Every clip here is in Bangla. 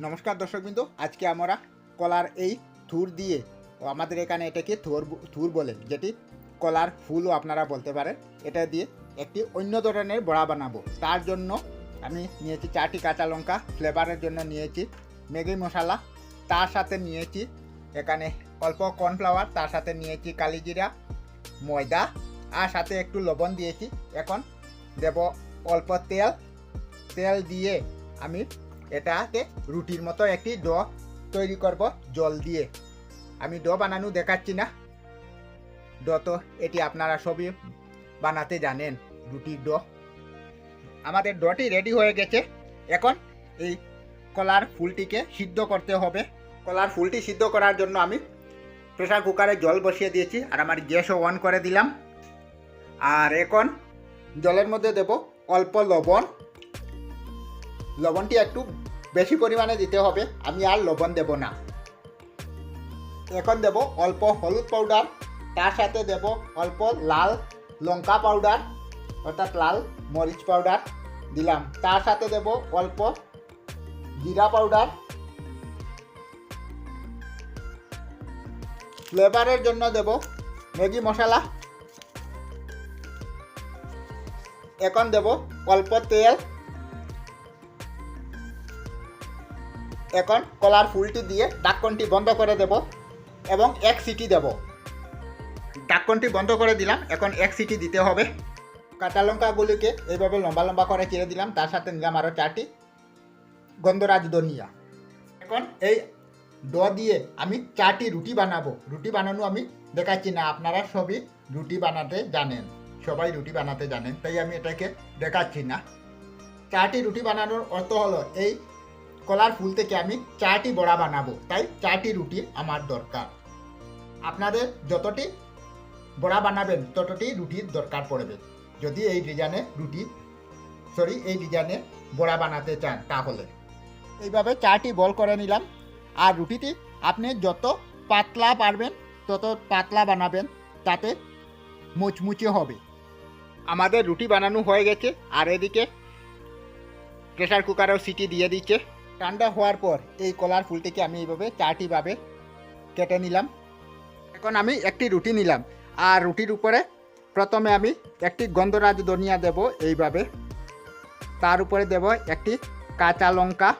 নমস্কার দর্শকবৃন্দ, আজকে আমরা কলার এই থুর দিয়ে আমাদের এখানে এটাকে থুর থুর বলে, যেটি কলার ফুলও আপনারা বলতে পারেন, এটা দিয়ে একটি অন্য ধরনের বড়া বানাবো। তার জন্য আমি নিয়েছি চারটি কাঁচা লঙ্কা, ফ্লেভারের জন্য নিয়েছি ম্যাগি মশলা, তার সাথে নিয়েছি এখানে অল্প কর্নফ্লাওয়ার, তার সাথে নিয়েছি কালিজিরা ময়দা, আর সাথে একটু লবণ দিয়েছি। এখন দেব অল্প তেল তেল দিয়ে আমি এটাকে রুটির মতো একটি ড তৈরি করব জল দিয়ে। আমি ড বানানো দেখাচ্ছি না। ড তো এটি আপনারা সবই বানাতে জানেন, রুটির ড। আমাদের ডোটি রেডি হয়ে গেছে। এখন এই কলার ফুলটিকে সিদ্ধ করতে হবে। কলার ফুলটি সিদ্ধ করার জন্য আমি প্রেসার কুকারে জল বসিয়ে দিয়েছি আর আমার গ্যাসও অন করে দিলাম। আর এখন জলের মধ্যে দেব অল্প লবণ। লবণটি একটু বেশি পরিমাণে দিতে হবে। আমি আর লবণ দেব না। এখন দেব অল্প হলুদ পাউডার তার সাথে দেব অল্প লাল লঙ্কা পাউডার অর্থাৎ লাল মরিচ পাউডার দিলাম। তার সাথে দেব অল্প জিরা পাউডার ফ্লেভারের জন্য দেব ম্যাগি মশলা। এখন দেব অল্প তেল। এখন কলার ফুলটি দিয়ে ডাক্কনটি বন্ধ করে দেব এবং এক সিটি দেব। ডাক্কনটি বন্ধ করে দিলাম, এখন এক সিটি দিতে হবে। কাঁচা লঙ্কাগুলিকে এইভাবে লম্বা লম্বা করে চিড়ে দিলাম, তার সাথে নিলাম আরও চারটি গন্ধরাজ ধনিয়া। এখন এই ড দিয়ে আমি চারটি রুটি বানাবো। রুটি বানানো আমি দেখাচ্ছি না, আপনারা সবই রুটি বানাতে জানেন। সবাই রুটি বানাতে জানেন, তাই আমি এটাকে দেখাচ্ছি না। চারটি রুটি বানানোর অর্থ হলো এই কলার ফুল থেকে আমি চারটি বড়া বানাবো। তাই চারটি রুটি আমার দরকার। আপনাদের যতটি বড়া বানাবেন, ততটি রুটির দরকার পড়বে। যদি এই ডিজাইনে রুটি, সরি, এই ডিজাইনে বড়া বানাতে চান, তাহলে। এইভাবে চারটি বল করে নিলাম। আর রুটিটি আপনি যত পাতলা পারবেন, তত পাতলা বানাবেন, তাতে মুচমুচে হবে। আমাদের রুটি বানানো হয়ে গেছে। আর এদিকে প্রেসার কুকারেও সিটি দিয়ে দিচ্ছে। ঠান্ডা হওয়ার পর এই কলার ফুলটিকে আমি এইভাবে চারটিভাবে কেটে নিলাম। এখন আমি একটি রুটি নিলাম। আর রুটির উপরে প্রথমে আমি একটি গন্ধরাজ ধনিয়া দেব এইভাবে। তার উপরে দেব একটি কাঁচা লঙ্কা।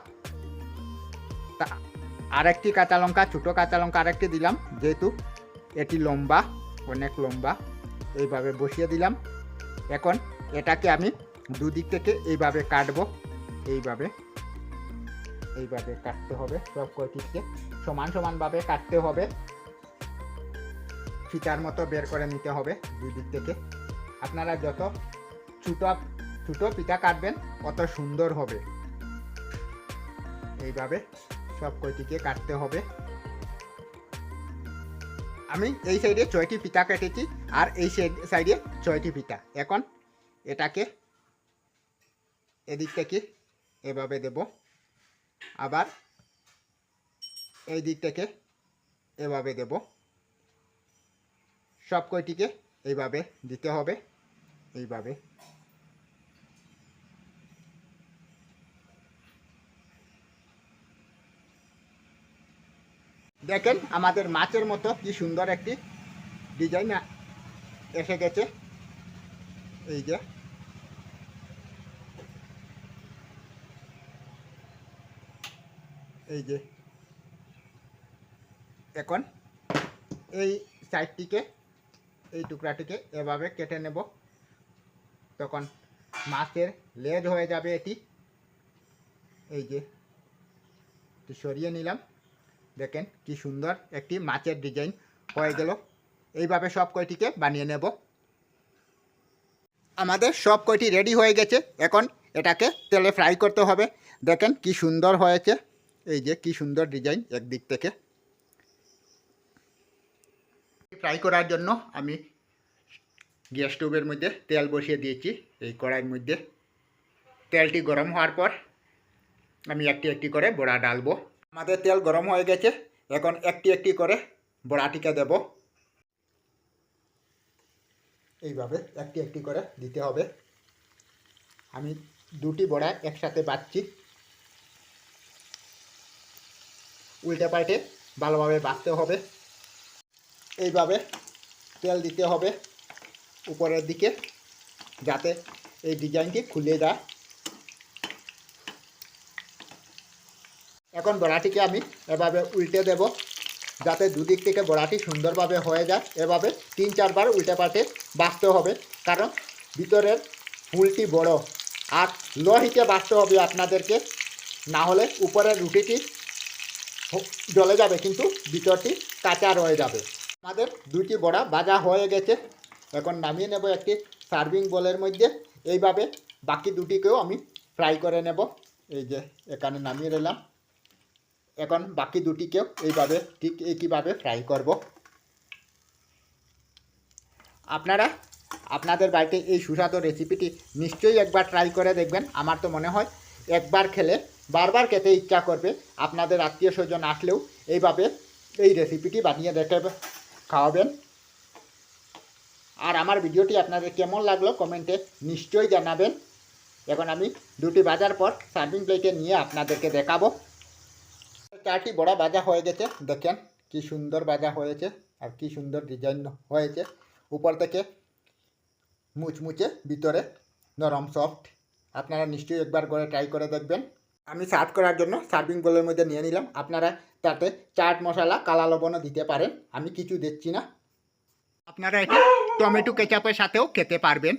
তা- আরেকটি কাঁচা লঙ্কা, ছোটো কাঁচা লঙ্কা আরেকটি দিলাম, যেহেতু এটি লম্বা, অনেক লম্বা, এইভাবে বসিয়ে দিলাম। এখন এটাকে আমি দুদিক থেকে এইভাবে কাটবো, এইভাবে। এইভাবে কাটতে হবে সব কয়টিকে। সমান সমানভাবে কাটতে হবে। ফিতার মতো বের করে নিতে হবে দুই দিক থেকে। আপনারা যত ছোটো ছোটো পিঠা কাটবেন অত সুন্দর হবে। এইভাবে সব কয়টিকে কাটতে হবে। আমি এই সাইডে ছয়টি পিঠা কেটেছি আর এই সাইডে ছয়টি পিঠা এখন এটাকে এদিক থেকে এভাবে দেব। আবার এই থেকে এভাবে দেব। সব কয়টিকে এইভাবে দিতে হবে, এইভাবে। দেখেন আমাদের মাছের মতো কি সুন্দর একটি ডিজাইন এসে গেছে। এই যে এই যে। এখন? এই সাইডটিকে এই টুকরাটিকে এভাবে কেটে নেব। তখন মাছের লেজ হয়ে যাবে এটি। এই যে সরিয়ে নিলাম। দেখেন কি সুন্দর একটি মাছের ডিজাইন হয়ে গেল। এইভাবে সব কয়টিকে বানিয়ে নেব। আমাদের সব কয়টি রেডি হয়ে গেছে। এখন এটাকে তেলে ফ্রাই করতে হবে। দেখেন কি সুন্দর হয়েছে। এই যে কি সুন্দর ডিজাইন একদিক থেকে। ফ্রাই করার জন্য আমি গ্যাস স্টোভের মধ্যে তেল বসিয়ে দিয়েছি, এই কড়াইয়ের মধ্যে। তেলটি গরম হওয়ার পর আমি একটি একটি করে বড়া ডালবো। আমাদের তেল গরম হয়ে গেছে, এখন একটি একটি করে বড়াটিকে দেব। এইভাবে একটি একটি করে দিতে হবে। আমি দুটি বড়া একসাথে বাচ্ছি উল্টে পাল্টে ভালোভাবে বাঁচতে হবে। এইভাবে তেল দিতে হবে উপরের দিকে, যাতে এই ডিজাইনটি খুলে যায়। এখন বড়াটিকে আমি এভাবে উল্টে দেব, যাতে দুদিক থেকে বড়াটি সুন্দরভাবে হয়ে যায়। এভাবে তিন চারবার উল্টে পাল্টে বাঁচতে হবে, কারণ ভিতরের ফুলটি বড়। আর লো হিটে বাঁচতে হবে আপনাদেরকে, না হলে উপরের রুটিটি জ্বলে যাবে, কিন্তু ভিতরটি কাঁচা রয়ে যাবে। আমাদের দুটি বড়া ভাজা হয়ে গেছে। এখন নামিয়ে নেব একটি সার্ভিং বলের মধ্যে। এইভাবে বাকি দুটিকেও আমি ফ্রাই করে নেব। এই যে, এখানে নামিয়ে নিলাম। এখন বাকি দুটিকেও এইভাবে ঠিক একইভাবে ফ্রাই করব। আপনারা, আপনাদের বাড়িতে এই সুস্বাদু রেসিপিটি নিশ্চয়ই একবার ট্রাই করে দেখবেন। আমার তো মনে হয় একবার খেলে বারবার খেতে ইচ্ছা করবে, আপনাদের আত্মীয় স্বজন আসলেও এইভাবে এই রেসিপিটি বানিয়ে দেখে খাওয়াবেন। আর আমার ভিডিওটি আপনাদের কেমন লাগল কমেন্টে নিশ্চয়ই জানাবেন। এখন আমি দুটি বাজার পর সার্ভিং প্লেটে নিয়ে আপনাদেরকে দেখাবো। চারটি বড়া বাজা হয়ে গেছে, দেখেন কি সুন্দর বাজা হয়েছে আর কি সুন্দর ডিজাইন হয়েছে। উপর থেকে মুচমুচে, ভিতরে নরম সফট আপনারা নিশ্চয়ই একবার করে ট্রাই করে দেখবেন। আমি সার্ভ করার জন্য সার্ভিং বোলের মধ্যে নিয়ে নিলাম। আপনারা তাতে চাট মশলা, কালা লবণও দিতে পারেন। আমি কিছু দিচ্ছি না। আপনারা এটা টমেটো কেচাপের সাথেও খেতে পারবেন।